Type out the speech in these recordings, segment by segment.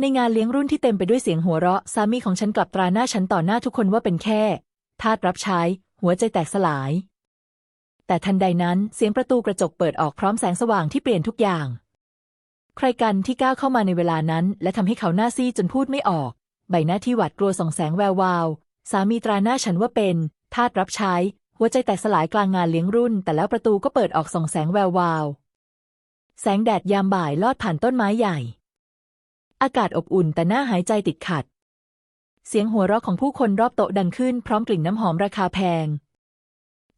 ในงานเลี้ยงรุ่นที่เต็มไปด้วยเสียงหัวเราะ สามีของฉันกลับตราหน้าฉันต่อหน้าทุกคนว่าเป็นแค่ ทาสรับใช้ หัวใจแตกสลาย แต่ทันใดนั้นเสียงประตูกระจกเปิดออกพร้อมแสงสว่างที่เปลี่ยนทุกอย่าง ใครกันที่ก้าวเข้ามาในเวลานั้น และทำให้เขาหน้าซีจนพูดไม่ออก ใบหน้าที่หวาดกลัวส่องแสงแวววาว สามีตราหน้าฉันว่าเป็น ทาสรับใช้ หัวใจแตกสลายกลางงานเลี้ยงรุ่น แต่แล้วประตูก็เปิดออกส่องแสงแวววาว แสงแดดยามบ่ายลอดผ่านต้นไม้ใหญ่ อากาศอบอุ่นแต่หน้าหายใจติดขัด เสียงหัวเราะของผู้คนรอบโต๊ะดังขึ้นพร้อมกลิ่นน้ำหอมราคาแพง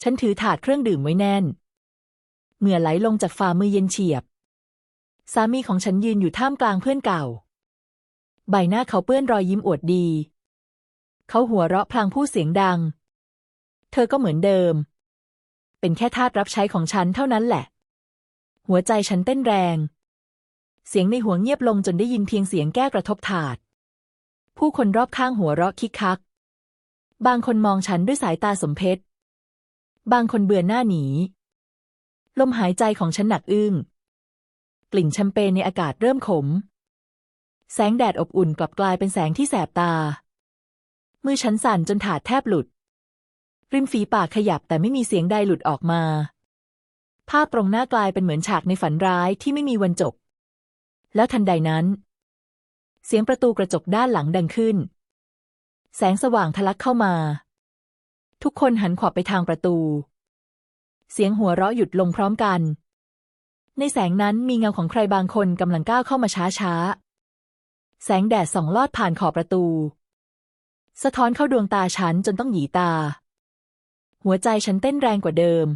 ฉันถือถาดเครื่องดื่มไว้แน่น เหงื่อไหลลงจากฝ่ามือเย็นเฉียบ สามีของฉันยืนอยู่ท่ามกลางเพื่อนเก่า ใบหน้าเขาเปื้อนรอยยิ้มอวดดี เขาหัวเราะพลางพูดเสียงดัง เธอก็เหมือนเดิม เป็นแค่ทาสรับใช้ของฉันเท่านั้นแหละ หัวใจฉันเต้นแรง เสียงในหัวเงียบลงจนได้ยินเพียงเสียงแก้กระทบถาด ผู้คนรอบข้างหัวเราะคิกคัก บางคนมองฉันด้วยสายตาสมเพช บางคนเบื่อหน้าหนี ลมหายใจของฉันหนักอึ้ง กลิ่นแชมเปญในอากาศเริ่มขม แสงแดดอบอุ่นกลับกลายเป็นแสงที่แสบตา มือฉันสั่นจนถาดแทบหลุด ริมฝีปากขยับแต่ไม่มีเสียงใดหลุดออกมา ภาพตรงหน้ากลายเป็นเหมือนฉากในฝันร้ายที่ไม่มีวันจบ แล้วทันใดนั้น เสียงประตูกระจกด้านหลังดังขึ้น แสงสว่างทะลักเข้ามา ทุกคนหันขวับไปทางประตู เสียงหัวเราะหยุดลงพร้อมกัน ในแสงนั้นมีเงาของใครบางคนกำลังก้าวเข้ามาช้าๆ แสงแดดส่องลอดผ่านขอบประตู สะท้อนเข้าดวงตาฉันจนต้องหยีตา หัวใจฉันเต้นแรงกว่าเดิม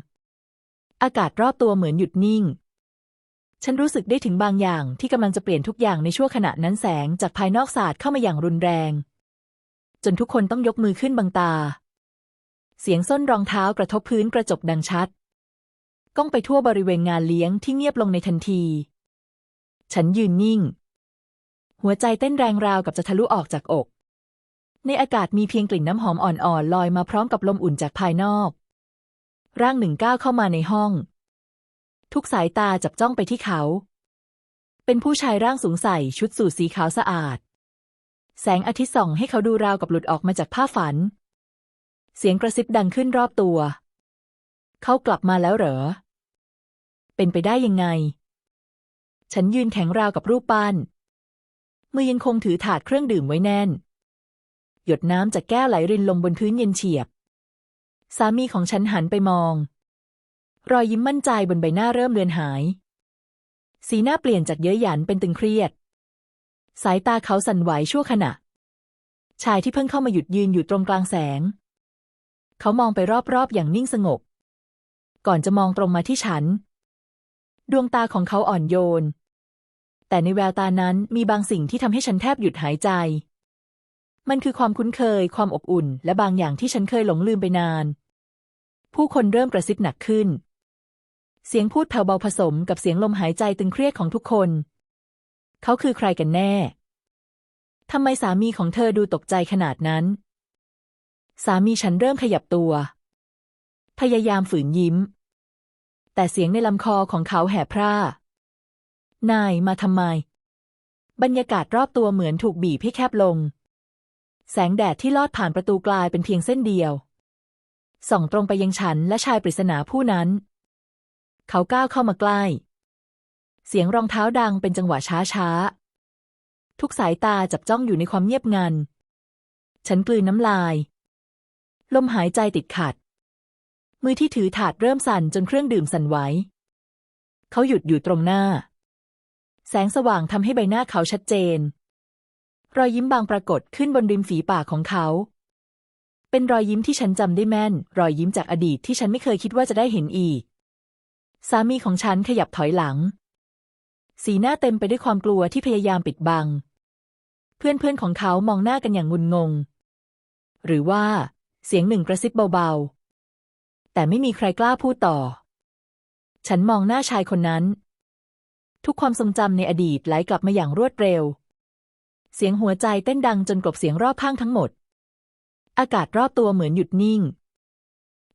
อากาศรอบตัวเหมือนหยุดนิ่ง ฉันรู้สึกได้ถึงบางอย่างที่กำลังจะเปลี่ยนทุกอย่างในชั่วขณะนั้นแสงจากภายนอกศาสตร์เข้ามาอย่างรุนแรง จนทุกคนต้องยกมือขึ้นบังตา เสียงส้นรองเท้ากระทบพื้นกระจกดังชัด ก้องไปทั่วบริเวณงานเลี้ยงที่เงียบลงในทันที ฉันยืนนิ่ง หัวใจเต้นแรงราวกับจะทะลุออกจากอก ในอากาศมีเพียงกลิ่นน้ำหอมอ่อนๆลอยมาพร้อมกับลมอุ่นจากภายนอก ร่างหนึ่งก้าวเข้ามาในห้อง ทุกสายตาจับจ้องไปที่เขา เป็นผู้ชายร่างสูงใส่ชุดสูทสีขาวสะอาด แสงอาทิตย์ส่องให้เขาดูราวกับหลุดออกมาจากผ้าฝัน เสียงกระซิบดังขึ้นรอบตัว เขากลับมาแล้วเหรอ เป็นไปได้ยังไง ฉันยืนแข็งราวกับรูปปั้น มือยังคงถือถาดเครื่องดื่มไว้แน่น หยดน้ำจากแก้วไหลรินลงบนพื้นเย็นเฉียบ สามีของฉันหันไปมอง รอยยิ้มมั่นใจบนใบหน้าเริ่มเลือนหาย สีหน้าเปลี่ยนจากเย้ยหยันเป็นตึงเครียด สายตาเขาสั่นไหวชั่วขณะ ชายที่เพิ่งเข้ามาหยุดยืนอยู่ตรงกลางแสง เขามองไปรอบๆอย่างนิ่งสงบ ก่อนจะมองตรงมาที่ฉัน ดวงตาของเขาอ่อนโยน แต่ในแววตานั้นมีบางสิ่งที่ทำให้ฉันแทบหยุดหายใจ มันคือความคุ้นเคย ความอบอุ่น และบางอย่างที่ฉันเคยหลงลืมไปนาน ผู้คนเริ่มกระซิบหนักขึ้น เสียงพูดแผ่วเบาผสมกับเสียงลมหายใจตึงเครียดของทุกคน เขาคือใครกันแน่ ทำไมสามีของเธอดูตกใจขนาดนั้น สามีฉันเริ่มขยับตัว พยายามฝืนยิ้ม แต่เสียงในลำคอของเขาแหบพร่า นายมาทำไม บรรยากาศรอบตัวเหมือนถูกบีบให้แคบลง แสงแดดที่ลอดผ่านประตูกลายเป็นเพียงเส้นเดียว ส่องตรงไปยังฉันและชายปริศนาผู้นั้น เขาก้าวเข้ามาใกล้ เสียงรองเท้าดังเป็นจังหวะช้าๆทุกสายตาจับจ้องอยู่ในความเงียบงัน ฉันกลืนน้ำลาย ลมหายใจติดขัด มือที่ถือถาดเริ่มสั่นจนเครื่องดื่มสั่นไหว เขาหยุดอยู่ตรงหน้า แสงสว่างทำให้ใบหน้าเขาชัดเจน รอยยิ้มบางปรากฏขึ้นบนริมฝีปากของเขาเป็นรอยยิ้มที่ฉันจำได้แม่น รอยยิ้มจากอดีตที่ฉันไม่เคยคิดว่าจะได้เห็นอีก สามีของฉันขยับถอยหลัง สีหน้าเต็มไปด้วยความกลัวที่พยายามปิดบัง เพื่อนๆของเขามองหน้ากันอย่างงุนงง หรือว่า เสียงหนึ่งกระซิบเบาๆ แต่ไม่มีใครกล้าพูดต่อ ฉันมองหน้าชายคนนั้น ทุกความทรงจำในอดีตไหลกลับมาอย่างรวดเร็ว เสียงหัวใจเต้นดังจนกลบเสียงรอบข้างทั้งหมด อากาศรอบตัวเหมือนหยุดนิ่ง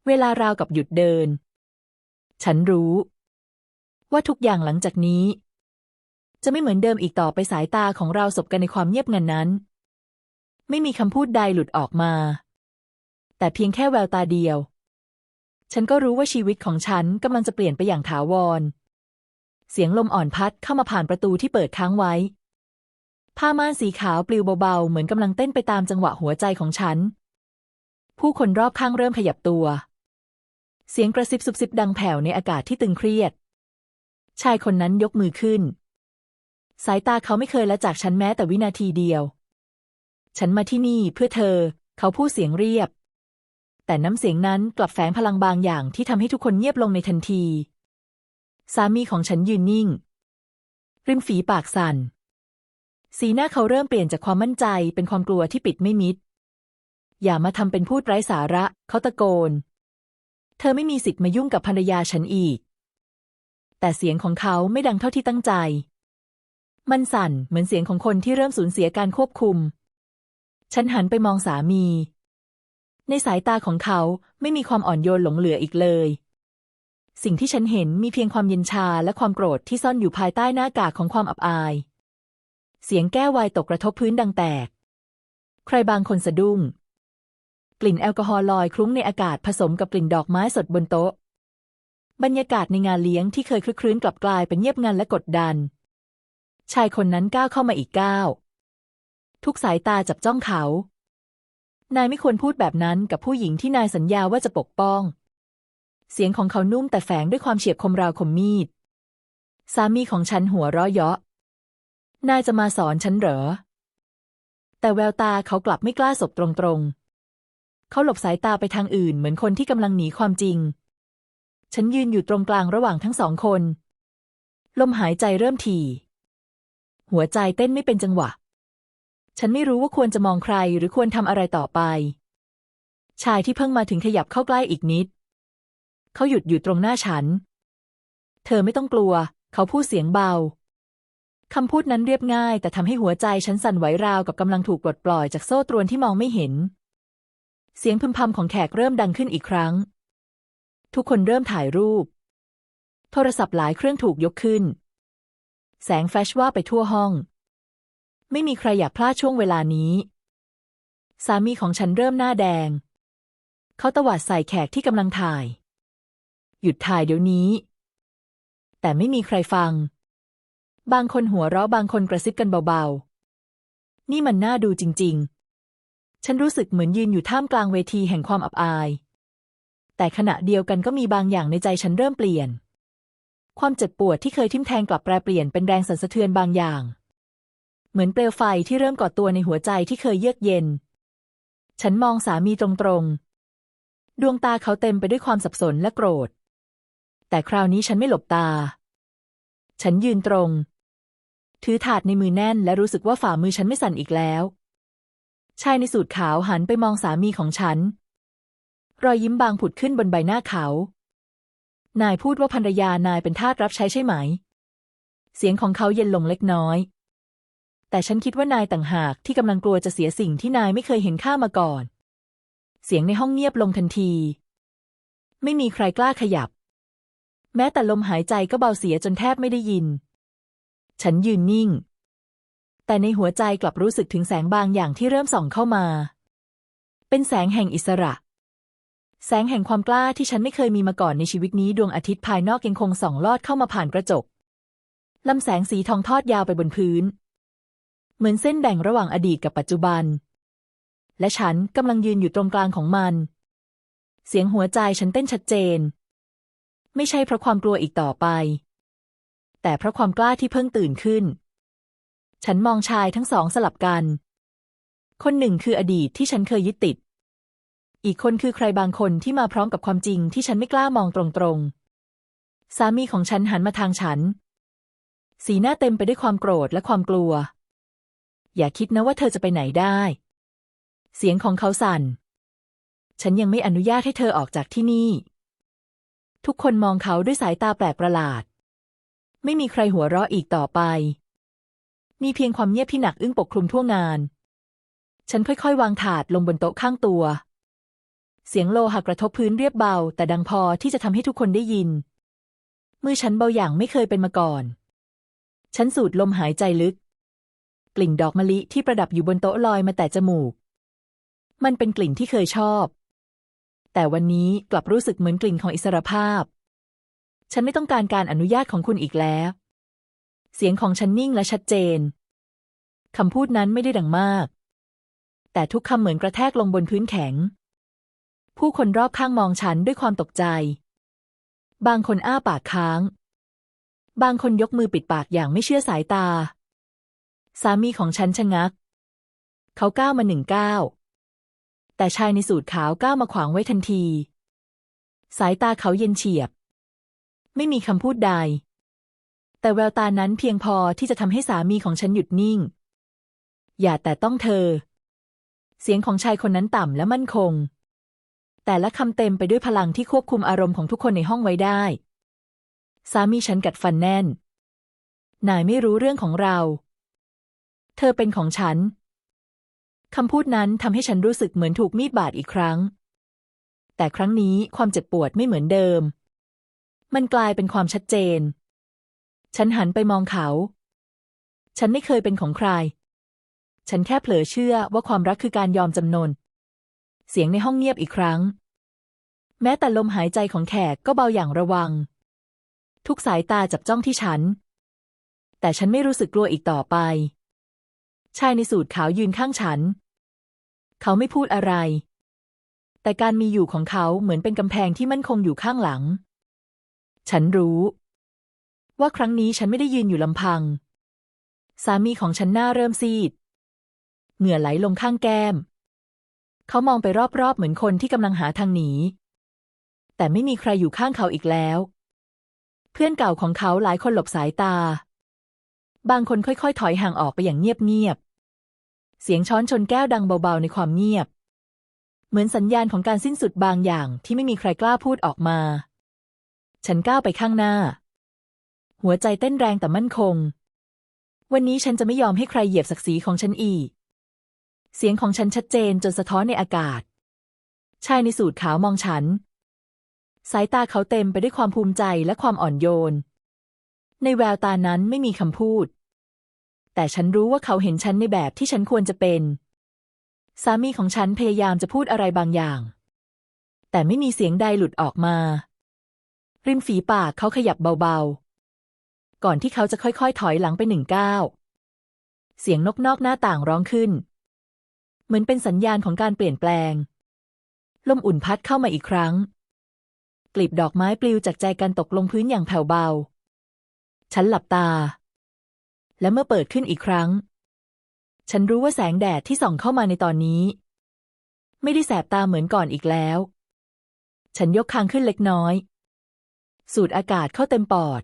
เวลาราวกับหยุดเดิน ฉันรู้ ว่าทุกอย่างหลังจากนี้ จะไม่เหมือนเดิมอีกต่อไปสายตาของเราสบกันในความเงียบงันนั้น ไม่มีคำพูดใดหลุดออกมา แต่เพียงแค่แววตาเดียว ฉันก็รู้ว่าชีวิตของฉันกำลังจะเปลี่ยนไปอย่างถาวร เสียงลมอ่อนพัดเข้ามาผ่านประตูที่เปิดค้างไว้ ผ้าม่านสีขาวปลิวเบาๆ เหมือนกำลังเต้นไปตามจังหวะหัวใจของฉัน ผู้คนรอบข้างเริ่มขยับตัว เสียงกระซิบซุบซิบดังแผ่วในอากาศที่ตึงเครียด ชายคนนั้นยกมือขึ้น สายตาเขาไม่เคยละจากฉันแม้แต่วินาทีเดียว ฉันมาที่นี่เพื่อเธอ เขาพูดเสียงเรียบ แต่น้ำเสียงนั้นกลับแฝงพลังบางอย่างที่ทำให้ทุกคนเงียบลงในทันที สามีของฉันยืนนิ่ง ริมฝีปากสั่น สีหน้าเขาเริ่มเปลี่ยนจากความมั่นใจเป็นความกลัวที่ปิดไม่มิด อย่ามาทำเป็นพูดไร้สาระ เขาตะโกน เธอไม่มีสิทธิ์มายุ่งกับภรรยาฉันอีก แต่เสียงของเขาไม่ดังเท่าที่ตั้งใจ มันสั่นเหมือนเสียงของคนที่เริ่มสูญเสียการควบคุม ฉันหันไปมองสามี ในสายตาของเขาไม่มีความอ่อนโยนหลงเหลืออีกเลย สิ่งที่ฉันเห็นมีเพียงความเย็นชาและความโกรธที่ซ่อนอยู่ภายใต้หน้ากากของความอับอาย เสียงแก้ววายตกกระทบพื้นดังแตก ใครบางคนสะดุ้ง กลิ่นแอลกอฮอล์ลอยคลุ้งในอากาศผสมกับกลิ่นดอกไม้สดบนโต๊ะ บรรยากาศในงานเลี้ยงที่เคยคลึกครื้นกลับกลายเป็นเงียบงันและกดดัน ชายคนนั้นก้าวเข้ามาอีกก้าวทุกสายตาจับจ้องเขา นายไม่ควรพูดแบบนั้นกับผู้หญิงที่นายสัญญาว่าจะปกป้อง เสียงของเขานุ่มแต่แฝงด้วยความเฉียบคมราวคมมีด สามีของฉันหัวเราะเยาะ นายจะมาสอนฉันเหรอ แต่แววตาเขากลับไม่กล้าสบตรงๆ เขาหลบสายตาไปทางอื่นเหมือนคนที่กำลังหนีความจริง ฉันยืนอยู่ตรงกลางระหว่างทั้งสองคน ลมหายใจเริ่มถี่ หัวใจเต้นไม่เป็นจังหวะ ฉันไม่รู้ว่าควรจะมองใครหรือควรทำอะไรต่อไป ชายที่เพิ่งมาถึงขยับเข้าใกล้อีกนิด เขาหยุดอยู่ตรงหน้าฉัน เธอไม่ต้องกลัว เขาพูดเสียงเบาคำพูดนั้นเรียบง่าย แต่ทำให้หัวใจฉันสั่นไหวราวกับกำลังถูกปลดปล่อยจากโซ่ตรวนที่มองไม่เห็น เสียงพึมพำของแขกเริ่มดังขึ้นอีกครั้ง ทุกคนเริ่มถ่ายรูป โทรศัพท์หลายเครื่องถูกยกขึ้น แสงแฟลชว่าไปทั่วห้อง ไม่มีใครอยากพลาดช่วงเวลานี้ สามีของฉันเริ่มหน้าแดง เขาตวาดใส่แขกที่กำลังถ่าย หยุดถ่ายเดี๋ยวนี้ แต่ไม่มีใครฟัง บางคนหัวเราะบางคนกระซิบกันเบาๆ นี่มันน่าดูจริง ๆ ฉันรู้สึกเหมือนยืนอยู่ท่ามกลางเวทีแห่งความอับอาย แต่ขณะเดียวกันก็มีบางอย่างในใจฉันเริ่มเปลี่ยน ความเจ็บปวดที่เคยทิ่มแทงกลับแปรเปลี่ยนเป็นแรงสั่นสะเทือนบางอย่าง เหมือนเปลวไฟที่เริ่มก่อตัวในหัวใจที่เคยเยือกเย็น ฉันมองสามีตรงๆ ดวงตาเขาเต็มไปด้วยความสับสนและโกรธ แต่คราวนี้ฉันไม่หลบตา ฉันยืนตรง ถือถาดในมือแน่นและรู้สึกว่าฝ่ามือฉันไม่สั่นอีกแล้ว ชายในสูทขาวหันไปมองสามีของฉัน รอยยิ้มบางผุดขึ้นบนใบหน้าเขา นายพูดว่าภรรยานายเป็นทาสรับใช้ใช่ไหม เสียงของเขาเย็นลงเล็กน้อย แต่ฉันคิดว่านายต่างหากที่กำลังกลัวจะเสียสิ่งที่นายไม่เคยเห็นค่ามาก่อน เสียงในห้องเงียบลงทันที ไม่มีใครกล้าขยับ แม้แต่ลมหายใจก็เบาเสียจนแทบไม่ได้ยิน ฉันยืนนิ่ง แต่ในหัวใจกลับรู้สึกถึงแสงบางอย่างที่เริ่มส่องเข้ามา เป็นแสงแห่งอิสระ แสงแห่งความกล้าที่ฉันไม่เคยมีมาก่อนในชีวิตนี้ดวงอาทิตย์ภายนอกยังคงส่องลอดเข้ามาผ่านกระจกลำแสงสีทองทอดยาวไปบนพื้น เหมือนเส้นแบ่งระหว่างอดีตกับปัจจุบัน และฉันกำลังยืนอยู่ตรงกลางของมัน เสียงหัวใจฉันเต้นชัดเจน ไม่ใช่เพราะความกลัวอีกต่อไป แต่เพราะความกล้าที่เพิ่งตื่นขึ้น ฉันมองชายทั้งสองสลับกัน คนหนึ่งคืออดีตที่ฉันเคยยึดติด อีกคนคือใครบางคนที่มาพร้อมกับความจริงที่ฉันไม่กล้ามองตรงๆ สามีของฉันหันมาทางฉัน สีหน้าเต็มไปด้วยความโกรธและความกลัว อย่าคิดนะว่าเธอจะไปไหนได้ เสียงของเขาสั่น ฉันยังไม่อนุญาตให้เธอออกจากที่นี่ ทุกคนมองเขาด้วยสายตาแปลกประหลาด ไม่มีใครหัวเราะอีกต่อไป มีเพียงความเงียบที่หนักอึ้งปกคลุมทั่วงาน ฉันค่อยๆ วางถาดลงบนโต๊ะข้างตัว เสียงโลหะกระทบพื้นเรียบเบา แต่ดังพอที่จะทำให้ทุกคนได้ยิน มือฉันเบาอย่างไม่เคยเป็นมาก่อน ฉันสูดลมหายใจลึก กลิ่นดอกมะลิที่ประดับอยู่บนโต๊ะลอยมาแต่จมูก มันเป็นกลิ่นที่เคยชอบ แต่วันนี้กลับรู้สึกเหมือนกลิ่นของอิสรภาพ ฉันไม่ต้องการการอนุญาตของคุณอีกแล้ว เสียงของฉันนิ่งและชัดเจน คำพูดนั้นไม่ได้ดังมาก แต่ทุกคำเหมือนกระแทกลงบนพื้นแข็ง ผู้คนรอบข้างมองฉันด้วยความตกใจ บางคนอ้าปากค้าง บางคนยกมือปิดปากอย่างไม่เชื่อสายตา สามีของฉันชะงัก เขาก้าวมาหนึ่งก้าวแต่ชายในสูทขาวก้าวมาขวางไว้ทันที สายตาเขาเย็นเฉียบ ไม่มีคำพูดใด แต่แววตานั้นเพียงพอที่จะทำให้สามีของฉันหยุดนิ่ง อย่าแต่ต้องเธอ เสียงของชายคนนั้นต่ำและมั่นคง แต่ละคำเต็มไปด้วยพลังที่ควบคุมอารมณ์ของทุกคนในห้องไว้ได้ สามีฉันกัดฟันแน่น นายไม่รู้เรื่องของเรา เธอเป็นของฉันคำพูดนั้นทำให้ฉันรู้สึกเหมือนถูกมีดบาดอีกครั้ง แต่ครั้งนี้ความเจ็บปวดไม่เหมือนเดิม มันกลายเป็นความชัดเจน ฉันหันไปมองเขา ฉันไม่เคยเป็นของใคร ฉันแค่เผลอเชื่อว่าความรักคือการยอมจำนน เสียงในห้องเงียบอีกครั้ง แม้แต่ลมหายใจของแขกก็เบาอย่างระวัง ทุกสายตาจับจ้องที่ฉัน แต่ฉันไม่รู้สึกกลัวอีกต่อไป ชายในสูทขาวยืนข้างฉัน เขาไม่พูดอะไร แต่การมีอยู่ของเขาเหมือนเป็นกำแพงที่มั่นคงอยู่ข้างหลัง ฉันรู้ ว่าครั้งนี้ฉันไม่ได้ยืนอยู่ลำพัง สามีของฉันหน้าเริ่มซีด เหงื่อไหลลงข้างแก้ม เขามองไปรอบๆ เหมือนคนที่กำลังหาทางหนี แต่ไม่มีใครอยู่ข้างเขาอีกแล้ว เพื่อนเก่าของเขาหลายคนหลบสายตา บางคนค่อยๆ ถอยห่างออกไปอย่างเงียบๆ เสียงช้อนชนแก้วดังเบาๆ ในความเงียบ เหมือนสัญญาณของการสิ้นสุดบางอย่างที่ไม่มีใครกล้าพูดออกมา ฉันก้าวไปข้างหน้า หัวใจเต้นแรงแต่มั่นคง วันนี้ฉันจะไม่ยอมให้ใครเหยียบศักดิ์ศรีของฉันอีก เสียงของฉันชัดเจนจนสะท้อนในอากาศ ชายในสูทขาวมองฉัน สายตาเขาเต็มไปด้วยความภูมิใจและความอ่อนโยน ในแววตานั้นไม่มีคำพูด แต่ฉันรู้ว่าเขาเห็นฉันในแบบที่ฉันควรจะเป็น สามีของฉันพยายามจะพูดอะไรบางอย่าง แต่ไม่มีเสียงใดหลุดออกมา ริมฝีปากเขาขยับเบาๆ ก่อนที่เขาจะค่อยๆ ถอยหลังไปหนึ่งก้าวเสียงนกนอกหน้าต่างร้องขึ้น เหมือนเป็นสัญญาณของการเปลี่ยนแปลง ลมอุ่นพัดเข้ามาอีกครั้ง กลีบดอกไม้ปลิวจากใจกันตกลงพื้นอย่างแผ่วเบา ฉันหลับตา และเมื่อเปิดขึ้นอีกครั้ง ฉันรู้ว่าแสงแดดที่ส่องเข้ามาในตอนนี้ ไม่ได้แสบตาเหมือนก่อนอีกแล้ว ฉันยกคางขึ้นเล็กน้อย สูดอากาศเข้าเต็มปอด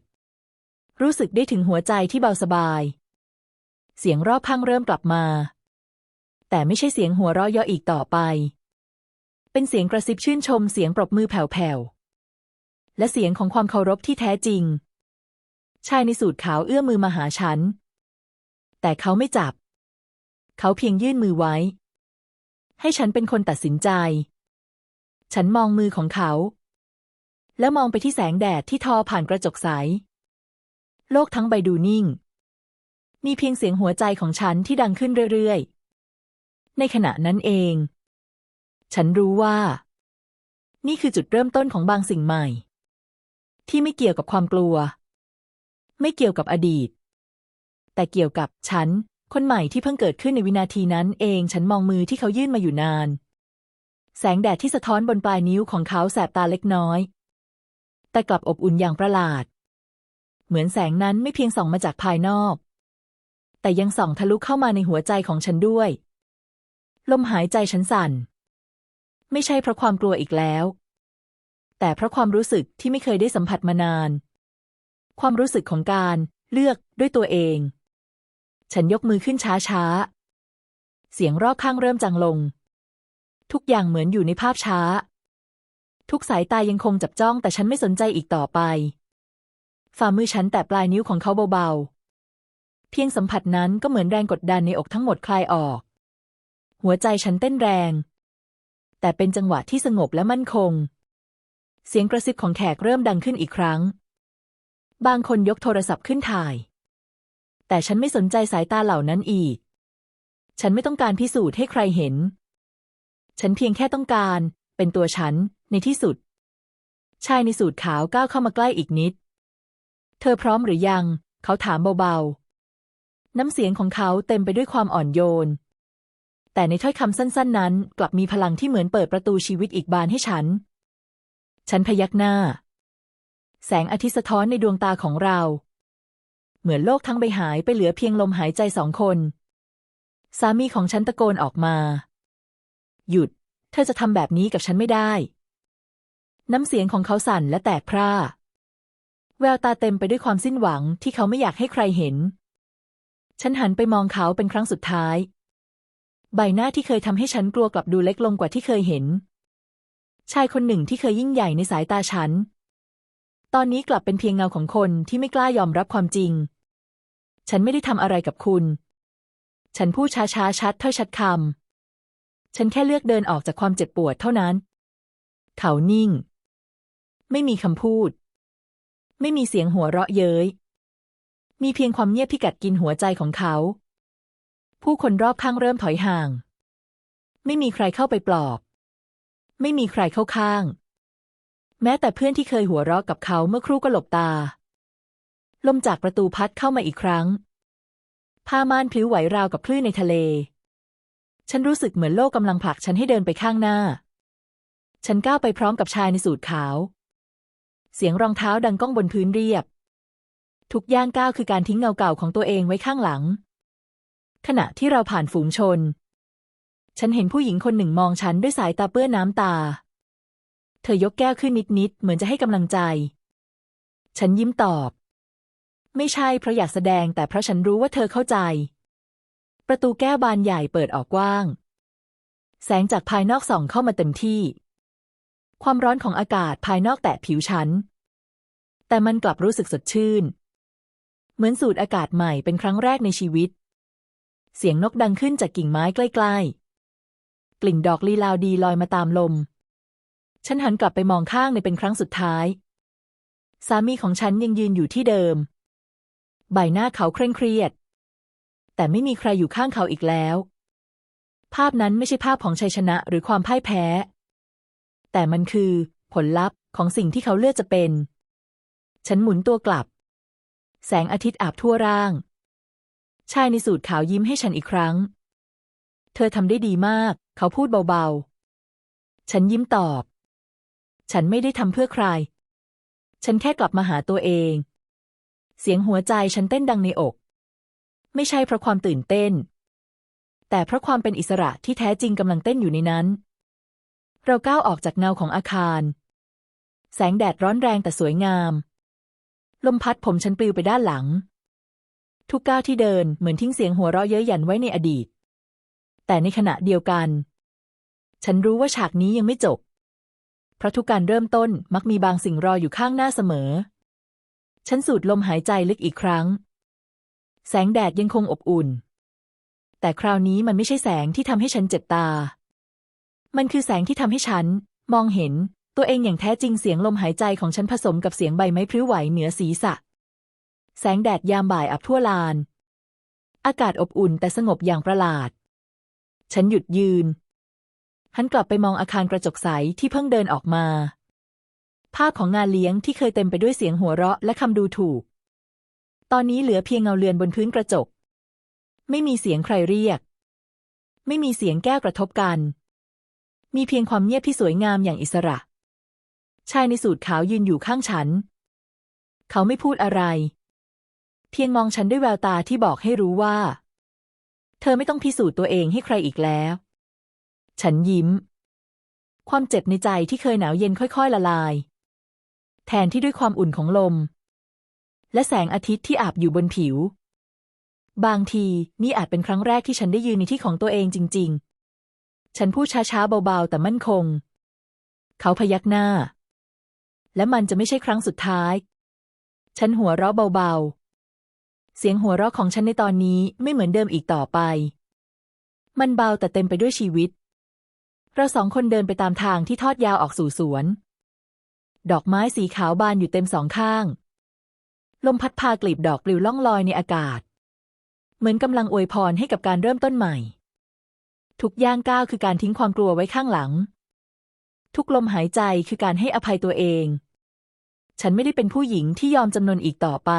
รู้สึกได้ถึงหัวใจที่เบาสบาย เสียงรอบข้างเริ่มกลับมา แต่ไม่ใช่เสียงหัวเราะยาะอีกต่อไป เป็นเสียงกระซิบชื่นชมเสียงปรบมือแผ่วๆ และเสียงของความเคารพที่แท้จริง ชายในสูทขาวเอื้อมมือมาหาฉัน แต่เขาไม่จับ เขาเพียงยื่นมือไว้ ให้ฉันเป็นคนตัดสินใจ ฉันมองมือของเขา แล้วมองไปที่แสงแดดที่ทอผ่านกระจกใส โลกทั้งใบดูนิ่ง มีเพียงเสียงหัวใจของฉันที่ดังขึ้นเรื่อยๆ ในขณะนั้นเอง ฉันรู้ว่า นี่คือจุดเริ่มต้นของบางสิ่งใหม่ ที่ไม่เกี่ยวกับความกลัว ไม่เกี่ยวกับอดีต แต่เกี่ยวกับฉัน คนใหม่ที่เพิ่งเกิดขึ้นในวินาทีนั้นเอง ฉันมองมือที่เขายื่นมาอยู่นาน แสงแดดที่สะท้อนบนปลายนิ้วของเขาแสบตาเล็กน้อย แต่กลับอบอุ่นอย่างประหลาด เหมือนแสงนั้นไม่เพียงส่องมาจากภายนอก แต่ยังส่องทะลุเข้ามาในหัวใจของฉันด้วย ลมหายใจฉันสั่น ไม่ใช่เพราะความกลัวอีกแล้ว แต่เพราะความรู้สึกที่ไม่เคยได้สัมผัสมานาน ความรู้สึกของการเลือกด้วยตัวเอง ฉันยกมือขึ้นช้าๆ เสียงรอบข้างเริ่มจางลง ทุกอย่างเหมือนอยู่ในภาพช้า ทุกสายตายังคงจับจ้องแต่ฉันไม่สนใจอีกต่อไป ฝ่ามือฉันแต่ปลายนิ้วของเขาเบาๆ เพียงสัมผัสนั้นก็เหมือนแรงกดดันในอกทั้งหมดคลายออก หัวใจฉันเต้นแรง แต่เป็นจังหวะที่สงบและมั่นคง เสียงกระซิบของแขกเริ่มดังขึ้นอีกครั้ง บางคนยกโทรศัพท์ขึ้นถ่าย แต่ฉันไม่สนใจสายตาเหล่านั้นอีก ฉันไม่ต้องการพิสูจน์ให้ใครเห็น ฉันเพียงแค่ต้องการ เป็นตัวฉันในที่สุด ชายในสูทขาวก้าวเข้ามาใกล้อีกนิด ธอพร้อมหรือยัง เขาถามเบาๆ น้ำเสียงของเขาเต็มไปด้วยความอ่อนโยน แต่ในถ้อยคำสั้นๆ นั้น กลับมีพลังที่เหมือนเปิดประตูชีวิตอีกบานให้ฉัน ฉันพยักหน้า แสงอาทิตย์สะท้อนในดวงตาของเรา เหมือนโลกทั้งใบหายไปเหลือเพียงลมหายใจสองคน สามีของฉันตะโกนออกมา หยุด เธอจะทำแบบนี้กับฉันไม่ได้ น้ำเสียงของเขาสั่นและแตกพร่า แววตาเต็มไปด้วยความสิ้นหวังที่เขาไม่อยากให้ใครเห็น ฉันหันไปมองเขาเป็นครั้งสุดท้าย ใบหน้าที่เคยทำให้ฉันกลัวกลับดูเล็กลงกว่าที่เคยเห็น ชายคนหนึ่งที่เคยยิ่งใหญ่ในสายตาฉัน ตอนนี้กลับเป็นเพียงเงาของคนที่ไม่กล้ายอมรับความจริง ฉันไม่ได้ทำอะไรกับคุณ ฉันพูดช้าช้าชัดถ้อยชัดคำ ฉันแค่เลือกเดินออกจากความเจ็บปวดเท่านั้น เขานิ่ง ไม่มีคำพูด ไม่มีเสียงหัวเราะเย้ย มีเพียงความเงียบที่กัดกินหัวใจของเขา ผู้คนรอบข้างเริ่มถอยห่าง ไม่มีใครเข้าไปปลอบ ไม่มีใครเข้าข้าง แม้แต่เพื่อนที่เคยหัวเราะกับเขาเมื่อครู่ก็หลบตา ลมจากประตูพัดเข้ามาอีกครั้ง ผ้าม่านพลิ้วไหวราวกับคลื่นในทะเล ฉันรู้สึกเหมือนโลกกำลังผลักฉันให้เดินไปข้างหน้า ฉันก้าวไปพร้อมกับชายในสูทขาว เสียงรองเท้าดังก้องบนพื้นเรียบ ทุกย่างก้าวคือการทิ้งเงาเก่าของตัวเองไว้ข้างหลัง ขณะที่เราผ่านฝูงชน ฉันเห็นผู้หญิงคนหนึ่งมองฉันด้วยสายตาเปื้อนน้ำตา เธอยกแก้วขึ้นนิดๆเหมือนจะให้กำลังใจ ฉันยิ้มตอบ ไม่ใช่เพราะอยากแสดงแต่เพราะฉันรู้ว่าเธอเข้าใจ ประตูแก้วบานใหญ่เปิดออกกว้าง แสงจากภายนอกส่องเข้ามาเต็มที่ความร้อนของอากาศภายนอกแตะผิวฉัน แต่มันกลับรู้สึกสดชื่น เหมือนสูดอากาศใหม่เป็นครั้งแรกในชีวิต เสียงนกดังขึ้นจากกิ่งไม้ใกล้ ๆ กลิ่นดอกลีลาวดีลอยมาตามลม ฉันหันกลับไปมองข้างในเป็นครั้งสุดท้าย สามีของฉันยังยืนอยู่ที่เดิม ใบหน้าเขาเคร่งเครียด แต่ไม่มีใครอยู่ข้างเขาอีกแล้ว ภาพนั้นไม่ใช่ภาพของชัยชนะหรือความพ่ายแพ้ แต่มันคือผลลัพธ์ของสิ่งที่เขาเลือกจะเป็น ฉันหมุนตัวกลับ แสงอาทิตย์อาบทั่วร่าง ชายในสูทขาวยิ้มให้ฉันอีกครั้ง เธอทำได้ดีมาก เขาพูดเบาๆ ฉันยิ้มตอบ ฉันไม่ได้ทำเพื่อใคร ฉันแค่กลับมาหาตัวเอง เสียงหัวใจฉันเต้นดังในอก ไม่ใช่เพราะความตื่นเต้น แต่เพราะความเป็นอิสระที่แท้จริงกำลังเต้นอยู่ในนั้น เราก้าวออกจากเงาของอาคาร แสงแดดร้อนแรงแต่สวยงาม ลมพัดผมฉันปลิวไปด้านหลัง ทุกก้าวที่เดินเหมือนทิ้งเสียงหัวเราะเย้ยหยันไว้ในอดีต แต่ในขณะเดียวกัน ฉันรู้ว่าฉากนี้ยังไม่จบ เพราะทุกการเริ่มต้นมักมีบางสิ่งรออยู่ข้างหน้าเสมอ ฉันสูดลมหายใจลึกอีกครั้ง แสงแดดยังคงอบอุ่น แต่คราวนี้มันไม่ใช่แสงที่ทำให้ฉันเจ็บตา มันคือแสงที่ทำให้ฉันมองเห็น ตัวเองอย่างแท้จริงเสียงลมหายใจของฉันผสมกับเสียงใบไม้พลิ้วไหวเหนือศีรษะ แสงแดดยามบ่ายอับทั่วลาน อากาศอบอุ่นแต่สงบอย่างประหลาด ฉันหยุดยืน หันกลับไปมองอาคารกระจกใสที่เพิ่งเดินออกมา ภาพของงานเลี้ยงที่เคยเต็มไปด้วยเสียงหัวเราะและคำดูถูก ตอนนี้เหลือเพียงเงาเลือนบนพื้นกระจก ไม่มีเสียงใครเรียก ไม่มีเสียงแก้วกระทบกัน มีเพียงความเงียบที่สวยงามอย่างอิสระ ชายในสูทขาวยืนอยู่ข้างฉัน เขาไม่พูดอะไร เพียงมองฉันด้วยแววตาที่บอกให้รู้ว่า เธอไม่ต้องพิสูจน์ตัวเองให้ใครอีกแล้ว ฉันยิ้ม ความเจ็บในใจที่เคยหนาวเย็นค่อย ๆ ละลาย แทนที่ด้วยความอุ่นของลม และแสงอาทิตย์ที่อาบอยู่บนผิว บางทีนี่อาจเป็นครั้งแรกที่ฉันได้ยืนในที่ของตัวเองจริง ๆ ฉันพูดช้าๆเบาๆแต่มั่นคง เขาพยักหน้า และมันจะไม่ใช่ครั้งสุดท้าย ฉันหัวเราะเบาๆ เสียงหัวเราะของฉันในตอนนี้ไม่เหมือนเดิมอีกต่อไป มันเบาแต่เต็มไปด้วยชีวิต เราสองคนเดินไปตามทางที่ทอดยาวออกสู่สวน ดอกไม้สีขาวบานอยู่เต็มสองข้าง ลมพัดพากลีบดอกปลิวล่องลอยในอากาศ เหมือนกำลังอวยพรให้กับการเริ่มต้นใหม่ ทุกย่างก้าวคือการทิ้งความกลัวไว้ข้างหลัง ทุกลมหายใจคือการให้อภัยตัวเอง ฉันไม่ได้เป็นผู้หญิงที่ยอมจำนนอีกต่อไป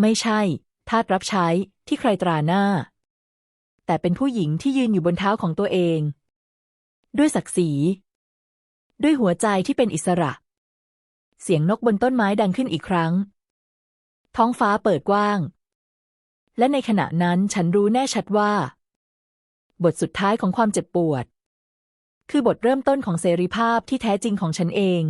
ไม่ใช่ ทาสรับใช้ที่ใครตราหน้า แต่เป็นผู้หญิงที่ยืนอยู่บนเท้าของตัวเอง ด้วยศักดิ์ศรี ด้วยหัวใจที่เป็นอิสระ เสียงนกบนต้นไม้ดังขึ้นอีกครั้ง ท้องฟ้าเปิดกว้าง และในขณะนั้นฉันรู้แน่ชัดว่า บทสุดท้ายของความเจ็บปวด คือบทเริ่มต้นของเสรีภาพที่แท้จริงของฉันเอง